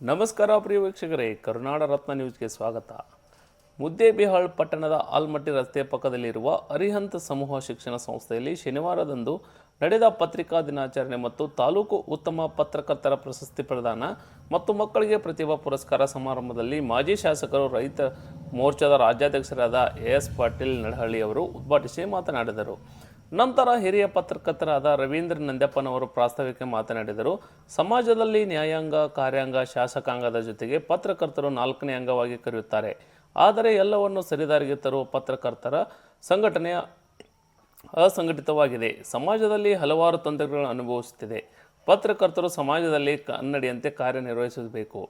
ನಮಸ್ಕಾರ ಪ್ರಿಯ ವೀಕ್ಷಕರೇ, ಕರುನಾಡ ರತ್ನ ನ್ಯೂಸ್ಗೆ ಸ್ವಾಗತ. ಮುದ್ದೇಬಿಹಾಳ್ ಪಟ್ಟಣದ ಆಲ್ಮಟ್ಟಿ ರಸ್ತೆ ಪಕ್ಕದಲ್ಲಿರುವ ಅರಿಹಂತ ಸಮೂಹ ಶಿಕ್ಷಣ ಸಂಸ್ಥೆಯಲ್ಲಿ ಶನಿವಾರದಂದು ನಡೆದ ಪತ್ರಿಕಾ ದಿನಾಚರಣೆ ಮತ್ತು ತಾಲೂಕು ಉತ್ತಮ ಪತ್ರಕರ್ತರ ಪ್ರಶಸ್ತಿ ಪ್ರದಾನ ಮತ್ತು ಮಕ್ಕಳಿಗೆ ಪ್ರತಿಭಾ ಪುರಸ್ಕಾರ ಸಮಾರಂಭದಲ್ಲಿ ಮಾಜಿ ಶಾಸಕರು ರೈತ ಮೋರ್ಚಾದ ರಾಜ್ಯಾಧ್ಯಕ್ಷರಾದ ಎ ಎಸ್ ಪಾಟೀಲ್ ನಡಹಳ್ಳಿ ಅವರು ಉದ್ಘಾಟಿಸಿ ಮಾತನಾಡಿದರು. ನಂತರ ಹಿರಿಯ ಪತ್ರಕರ್ತರಾದ ರವೀಂದ್ರ ನಂದ್ಯಪ್ಪನವರು ಪ್ರಾಸ್ತಾವಿಕ ಮಾತನಾಡಿದರು. ಸಮಾಜದಲ್ಲಿ ನ್ಯಾಯಾಂಗ, ಕಾರ್ಯಾಂಗ, ಶಾಸಕಾಂಗದ ಜೊತೆಗೆ ಪತ್ರಕರ್ತರು ನಾಲ್ಕನೇ ಅಂಗವಾಗಿ ಕರೆಯುತ್ತಾರೆ. ಆದರೆ ಎಲ್ಲವನ್ನು ಸರಿದಾರಿಗೆ ತರುವ ಪತ್ರಕರ್ತರ ಸಂಘಟನೆಯ ಅಸಂಘಟಿತವಾಗಿದೆ. ಸಮಾಜದಲ್ಲಿ ಹಲವಾರು ತೊಂದರೆಗಳನ್ನು ಅನುಭವಿಸುತ್ತಿದೆ. ಪತ್ರಕರ್ತರು ಸಮಾಜದಲ್ಲಿ ಕನ್ನಡಿಯಂತೆ ಕಾರ್ಯನಿರ್ವಹಿಸಬೇಕು.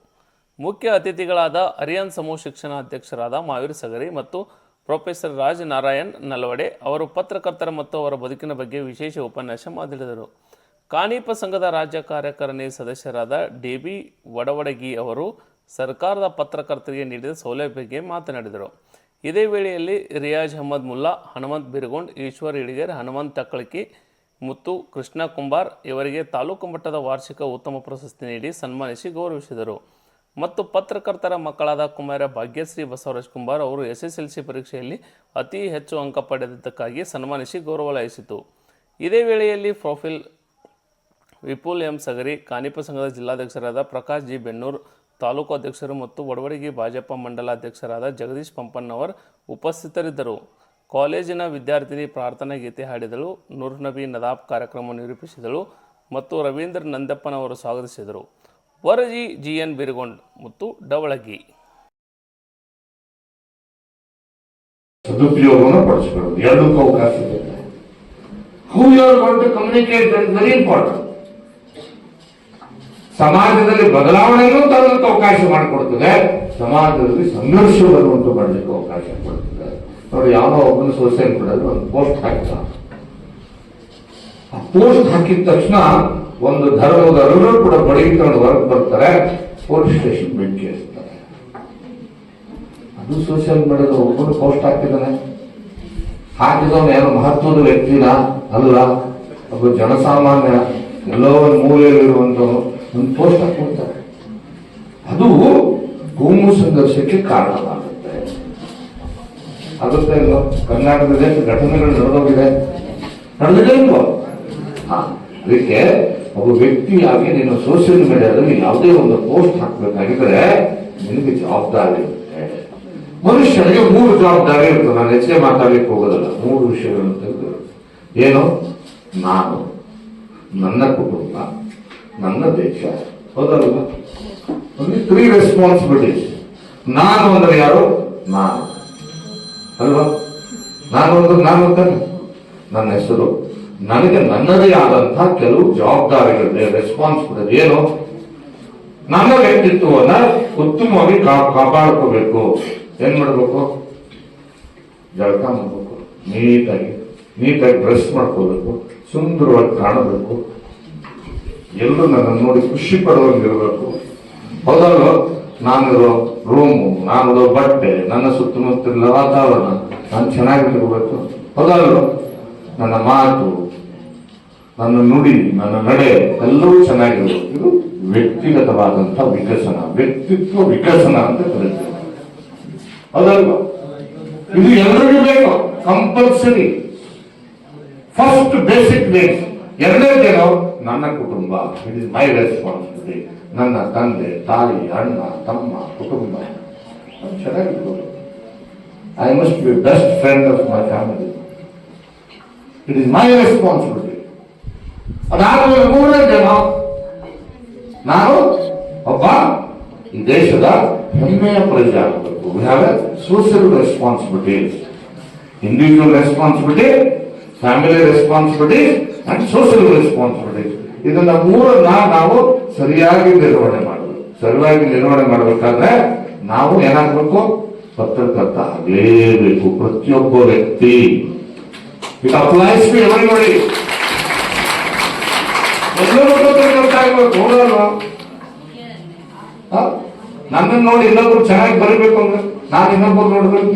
ಮುಖ್ಯ ಅತಿಥಿಗಳಾದ ಅರಿಯನ್ ಸಮೂಹ ಶಿಕ್ಷಣ ಅಧ್ಯಕ್ಷರಾದ ಮಾವೀರ್ ಸಗರಿ ಮತ್ತು ಪ್ರೊಫೆಸರ್ ರಾಜ್ ನಾರಾಯಣ್ ನಲ್ವಡೆ ಅವರು ಪತ್ರಕರ್ತರ ಮತ್ತು ಅವರ ಬದುಕಿನ ಬಗ್ಗೆ ವಿಶೇಷ ಉಪನ್ಯಾಸ ಮಾತಿಡಿದರು ಕಾನೀಪ ಸಂಘದ ರಾಜ್ಯ ಕಾರ್ಯಕಾರಿಣಿ ಸದಸ್ಯರಾದ ಡಿ ಬಿ ವಡವಡಗಿ ಅವರು ಸರ್ಕಾರದ ಪತ್ರಕರ್ತರಿಗೆ ನೀಡಿದ ಸೌಲಭ್ಯ ಬಗ್ಗೆ ಮಾತನಾಡಿದರು. ಇದೇ ವೇಳೆಯಲ್ಲಿ ರಿಯಾಜ್ ಅಹಮದ್ ಮುಲ್ಲಾ, ಹನುಮಂತ್ ಬಿರ್ಗೊಂಡ್, ಈಶ್ವರ್ ಇಡಿಗೇರ್ ಹನುಮಂತ್ ತಕ್ಕಳಕಿ, ಮುತ್ತು ಕೃಷ್ಣ ಕುಂಬಾರ್ ಇವರಿಗೆ ತಾಲೂಕು ಮಟ್ಟದ ವಾರ್ಷಿಕ ಉತ್ತಮ ಪ್ರಶಸ್ತಿ ನೀಡಿ ಸನ್ಮಾನಿಸಿ ಗೌರವಿಸಿದರು. ಮತ್ತು ಪತ್ರಕರ್ತರ ಮಕ್ಕಳಾದ ಕುಮಾರ ಭಾಗ್ಯಶ್ರೀ ಬಸವರಾಜ್ ಕುಂಬಾರ್ ಅವರು ಎಸ್ ಎಸ್ ಎಲ್ ಸಿ ಪರೀಕ್ಷೆಯಲ್ಲಿ ಅತಿ ಹೆಚ್ಚು ಅಂಕ ಪಡೆದಿದ್ದಕ್ಕಾಗಿ ಸನ್ಮಾನಿಸಿ ಗೌರವಲಾಯಿಸಿತು. ಇದೇ ವೇಳೆಯಲ್ಲಿ ಪ್ರೊಫೈಲ್ ವಿಪುಲ್ ಎಂ. ಸಗರಿ ಕಾನಿಪ ಸಂಘದ ಜಿಲ್ಲಾಧ್ಯಕ್ಷರಾದ ಪ್ರಕಾಶ್ ಜಿ. ಬೆನ್ನೂರ್ ತಾಲೂಕು ಅಧ್ಯಕ್ಷರು ಮತ್ತು ಒಡವಡಿಗೆ ಭಾಜಪ ಮಂಡಲ ಅಧ್ಯಕ್ಷರಾದ ಜಗದೀಶ್ ಪಂಪಣ್ಣವರ್ ಉಪಸ್ಥಿತರಿದ್ದರು. ಕಾಲೇಜಿನ ವಿದ್ಯಾರ್ಥಿನಿ ಪ್ರಾರ್ಥನಾ ಗೀತೆ ಹಾಡಿದಳು, ನೂರ್ ನಬಿ ನದಾಬ್ ಕಾರ್ಯಕ್ರಮ ನಿರೂಪಿಸಿದಳು ಮತ್ತು ರವೀಂದ್ರ ನಂದಪ್ಪನವರು ಸ್ವಾಗತಿಸಿದರು. ವರಜಿ ಜಿ ಎನ್ ಬಿರುಗೊಂಡ್ ಮತ್ತು ಡವಳಗಿ. ಸದುಪಯೋಗವನ್ನು ಪಡಿಸ್ಕೊಳ್ಳೋದು. ಎರಡಕ್ಕೂ ಅವಕಾಶ who you are going to communicate that very important ಸಮಾಜದಲ್ಲಿ ಬದಲಾವಣೆಯನ್ನು ತರುವಂತ ಅವಕಾಶ ಮಾಡಿಕೊಡ್ತದೆ. ಸಮಾಜದಲ್ಲಿ ಸಂಘರ್ಷವನ್ನು ಮಾಡಲಿಕ್ಕೆ ಅವಕಾಶ ಕೊಡ್ತದೆ. ನೋಡಿ, ಯಾವುದೋ ಒಬ್ಬರು ಸೋಶಿಯಲ್ ಬಿಡೋದು ಒಂದು ಪೋಸ್ಟ್ ಹಾಕ್ತಾನೆ ಆ ಪೋಸ್ಟ್ ಹಾಕಿದ ತಕ್ಷಣ ಒಂದು ಧರ್ಮದವರು ಕೂಡ ಬಡಗಿ ತಗೊಂಡು ಹೊರಗೆ ಬರ್ತಾರೆ, ಪೊಲೀಸ್ ಸ್ಟೇಷನ್ ಬೆಂಕಿ ಹಚ್ತಾರೆ. ಅದು ಸೋಷಿಯಲ್ ಮೀಡಿಯಾದ ಒಬ್ಬನು ಪೋಸ್ಟ್ ಹಾಕಿದ್ದಾನೆ ಹಾಕಿದವನು ಏನೋ ಮಹತ್ವದ ವ್ಯಕ್ತಿನ? ಅಲ್ಲ. ಒಬ್ಬ ಜನಸಾಮಾನ್ಯ, ಎಲ್ಲೋ ಒಂದು ಒಂದು ಪೋಸ್ಟ್ ಹಾಕ್ಬಿಡ್ತಾರೆ ಅದು ಭೂಮಿ ಸಂಘರ್ಷಕ್ಕೆ ಕಾರಣವಾಗುತ್ತೆ. ಆಗುತ್ತೆ ಕರ್ನಾಟಕದಲ್ಲಿ ಘಟನೆಗಳು ನಡೆದೋಗಿದೆ. ನಡೆದಿದೆ ಇಲ್ವೋ ಅದಕ್ಕೆ ಒಬ್ಬ ವ್ಯಕ್ತಿಯಾಗಿ ನೀನು ಸೋಷಿಯಲ್ ಮೀಡಿಯಾದಲ್ಲಿ ಯಾವುದೇ ಒಂದು ಪೋಸ್ಟ್ ಹಾಕ್ಬೇಕಾಗಿದ್ರೆ ನಿನಗೆ ಜವಾಬ್ದಾರಿ ಇರುತ್ತೆ. ಮನುಷ್ಯನಿಗೆ ಮೂರು ಜವಾಬ್ದಾರಿ ಇರ್ತದೆ ನಾನು ಹೆಚ್ಚಿಗೆ ಮಾತಾಡ್ಲಿಕ್ಕೆ ಹೋಗೋದಲ್ಲ. ಮೂರು ವಿಷಯಗಳನ್ನು ತೆಗೆದು. ಏನು? ನಾನು, ನನ್ನ ಕುಟುಂಬ ನನ್ನ ದೇಶ, ಹೌದಲ್ವ? ಒಂದು ತ್ರೀ ರೆಸ್ಪಾನ್ಸಿಬಿಲಿಟೀಸ್ ನಾನು ಅಂದ್ರೆ ಯಾರು? ನಾನು. ಅಲ್ವಾ? ನಾನು ಅಂದ್ರೆ ನಾನು ಅಂತಾನೆ. ನನ್ನ ಹೆಸರು, ನನಗೆ ನನ್ನದೇ ಆದಂತಹ ಕೆಲವು ಜವಾಬ್ದಾರಿಗಳಿದೆ ರೆಸ್ಪಾನ್ಸಿಬಿಲಿಟಿ ಏನು? ನನ್ನ ವ್ಯಕ್ತಿತ್ವವನ್ನ ಉತ್ತಮವಾಗಿ ಕಾಪಾಡ್ಕೋಬೇಕು. ಏನ್ ಮಾಡ್ಬೇಕು? ಜಳಕ ಮಾಡ್ಬೇಕು. ನೀಟಾಗಿ ನೀಟಾಗಿ ಡ್ರೆಸ್ ಮಾಡ್ಕೋಬೇಕು. ಸುಂದರವಾಗಿ ಕಾಣಬೇಕು. ಎಲ್ಲರೂ ನನ್ನನ್ನು ನೋಡಿ ಖುಷಿ ಪಡುವಂಗಿರಬೇಕು ಹೌದಲ್ವ ನಾನಿರೋ ರೂಮು ನಾನಿರೋ ಬಟ್ಟೆ, ನನ್ನ ಸುತ್ತಮುತ್ತಲಿನ ವಾತಾವರಣ, ನಾನು ಚೆನ್ನಾಗಿರ್ಬೇಕು ಹೌದಲ್ವ ನನ್ನ ಮಾತು, ನನ್ನ ನುಡಿ, ನನ್ನ ನಡೆ, ಎಲ್ಲವೂ ಚೆನ್ನಾಗಿರಬೇಕು. ಇದು ವ್ಯಕ್ತಿಗತವಾದಂತಹ ವಿಕಸನ, ವ್ಯಕ್ತಿತ್ವ ವಿಕಸನ ಅಂತ ಕರೀತಾರೆ ಹೌದಲ್ವಾ ಇದು ಎಲ್ಲರಿಗೂ ಬೇಕು ಕಂಪಲ್ಸರಿ ಫಸ್ಟ್ ಬೇಸಿಕ್ ಬೇಕು ಎರಡನೇದೇನು? ನನ್ನ ಕುಟುಂಬ ಇಟ್ ಇಸ್ ಮೈ ರೆಸ್ಪಾನ್ಸಿಬಿಲಿಟಿ ನನ್ನ ತಂದೆ, ತಾಯಿ, ಅಣ್ಣ, ತಮ್ಮ ಕುಟುಂಬ. ಅದು ಚೆನ್ನಾಗಿರ್ಬೋದು I must be best friend of my family it is my responsibility ಅದಾದ್ಮೇಲೆ ಮೂರನೇದೇನು ನಾನು ಒಬ್ಬ ಈ ದೇಶದ ಹೆಮ್ಮೆಯ ಪ್ರಜೆ ಆಗಬೇಕು we have a social responsibility individual responsibility family responsibility and social responsibility ಇದನ್ನ ಮೂರನ್ನ ನಾವು ಸರಿಯಾಗಿ ನಿರ್ವಹಣೆ ಮಾಡಬೇಕು ಸರಿಯಾಗಿ ನಿರ್ವಹಣೆ ಮಾಡಬೇಕಾದ್ರೆ ನಾವು ಏನಾಗಬೇಕು? ಪತ್ರಕರ್ತ ಆಗಲೇಬೇಕು. ಪ್ರತಿಯೊಬ್ಬ ವ್ಯಕ್ತಿ. ಇಟ್ ಅಪ್ಲೈಸ್ ಎವರಿಬಡಿ ಎಲ್ಲರೂ ಪತ್ರಕರ್ತ ನೋಡಿ ಇನ್ನೊಬ್ರು ಚೆನ್ನಾಗಿ ಬರಬೇಕು ಅಂದ್ರೆ ನಾನು ಇನ್ನೊಬ್ರು ನೋಡ್ಬೇಕು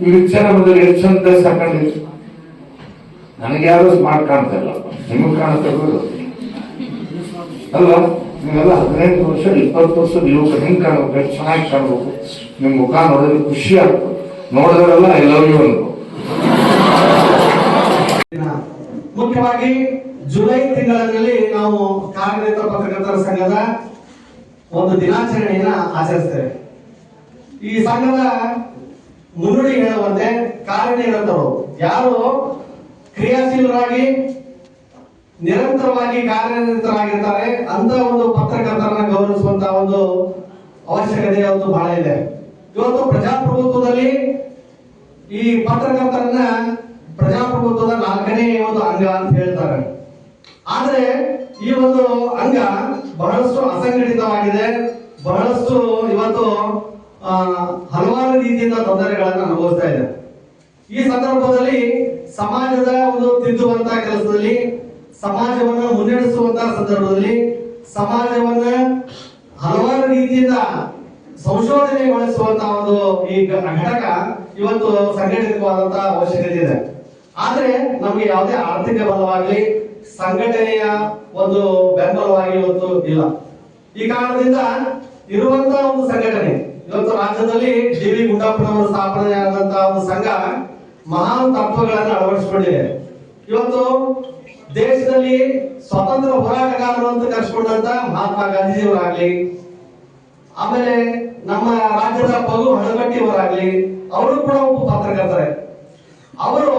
ಈ ವಿಚಾರ ಬಂದ್ರೆ ಎಷ್ಟು ಚಂದ ಸಾಕೊಂಡಿದ್ವಿ ನನಗೆ ಯಾರು ಸ್ಮಾರ್ಟ್ ಕಾಣ್ತಾ ಇಲ್ಲ. ನಿಮಗೆ ಕಾಣ್ತಾ ಅಲ್ವಾ ನೀವೆಲ್ಲ ಹದಿನೆಂಟು ವರ್ಷ, ಇಪ್ಪತ್ತು ವರ್ಷದ ಯುವಕ ಹೆಂಗ್ ಕಾಣಬೇಕು ಚೆನ್ನಾಗಿ ಕಾಣಬೇಕು ನಿಮ್ ಮುಖ ನೋಡಿದ್ರೆ ಖುಷಿ ಆಗ್ತದೆ. ನೋಡಿದ್ರೆಲ್ಲ ಐ ಲವ್ ಯು ಮುಖ್ಯವಾಗಿ ಜುಲೈ ತಿಂಗಳಲ್ಲಿ ನಾವು ಕಾರ್ಯನಿರತ ಪತ್ರಕರ್ತರ ಸಂಘದ ಒಂದು ದಿನಾಚರಣೆಯನ್ನ ಆಚರಿಸ್ತೇವೆ. ಈ ಸಂಘದ ಮುನ್ನುಡಿ ಹೇಳುವಂತೆ ಕಾರ್ಯನಿರತರು ಯಾರು? ಕ್ರಿಯಾಶೀಲರಾಗಿ ನಿರಂತರವಾಗಿ ಕಾರ್ಯನಿರತರಾಗಿರ್ತಾರೆ. ಅಂತ ಒಂದು ಪತ್ರಕರ್ತರನ್ನ ಗೌರವಿಸುವಂತ ಒಂದು ಅವಶ್ಯಕತೆ ಒಂದು ಬಹಳ ಇದೆ. ಇವತ್ತು ಪ್ರಜಾಪ್ರಭುತ್ವದಲ್ಲಿ ಈ ಪತ್ರಕರ್ತರನ್ನ ಪ್ರಜಾಪ್ರಭುತ್ವದ ನಾಲ್ಕನೇ ಒಂದು ಅಂಗ ಅಂತ ಹೇಳ್ತಾರೆ. ಆದ್ರೆ ಈ ಒಂದು ಅಂಗ ಬಹಳಷ್ಟು ಅಸಂಘಟಿತವಾಗಿದೆ. ಬಹಳಷ್ಟು ಇವತ್ತು ಹಲವಾರು ರೀತಿಯಿಂದ ತೊಂದರೆಗಳನ್ನು ಅನುಭವಿಸ್ತಾ ಇದೆ. ಈ ಸಂದರ್ಭದಲ್ಲಿ ಸಮಾಜದ ಒಂದು ತಿದ್ದುವಂತ ಕೆಲಸದಲ್ಲಿ ಸಮಾಜವನ್ನ ಮುನ್ನಡೆಸುವಂತಹ ಸಂದರ್ಭದಲ್ಲಿ ಸಮಾಜವನ್ನ ಹಲವಾರು ರೀತಿಯಿಂದ ಸಂಶೋಧನೆಗೊಳಿಸುವಂತಹ ಒಂದು ಈ ಘಟಕ ಇವತ್ತು ಸಂಘಟಿತವಾದಂತಹ ಅವಶ್ಯಕತೆ ಇದೆ. ಆದ್ರೆ ನಮಗೆ ಯಾವುದೇ ಆರ್ಥಿಕ ಬಲವಾಗಲಿ, ಸಂಘಟನೆಯ ಒಂದು ಬೆಂಬಲವಾಗಿ ಇವತ್ತು ಇಲ್ಲ. ಈ ಕಾರಣದಿಂದ ಇರುವಂತ ಒಂದು ಸಂಘಟನೆ, ಇವತ್ತು ರಾಜ್ಯದಲ್ಲಿ ಡಿ ವಿ ಗುಂಡಪ್ಪನವರು ಸ್ಥಾಪನೆ ಆದಂತಹ ಒಂದು ಸಂಘ ಮಹಾನ್ ತತ್ವಗಳನ್ನು ಅಳವಡಿಸಿಕೊಂಡಿದೆ. ಇವತ್ತು ದೇಶದಲ್ಲಿ ಸ್ವತಂತ್ರ ಹೋರಾಟಗಾರರು ಅಂತ ಕರೆಸ್ಕೊಂಡಂತ ಮಹಾತ್ಮ ಗಾಂಧೀಜಿಯವರಾಗ್ಲಿ ಆಮೇಲೆ ನಮ್ಮ ರಾಜ್ಯದ ಪಗು ಹಣಗಟ್ಟಿಯವರಾಗ್ಲಿ ಅವರು ಕೂಡ ಒಬ್ಬ ಪತ್ರಕರ್ತರೆ. ಅವರು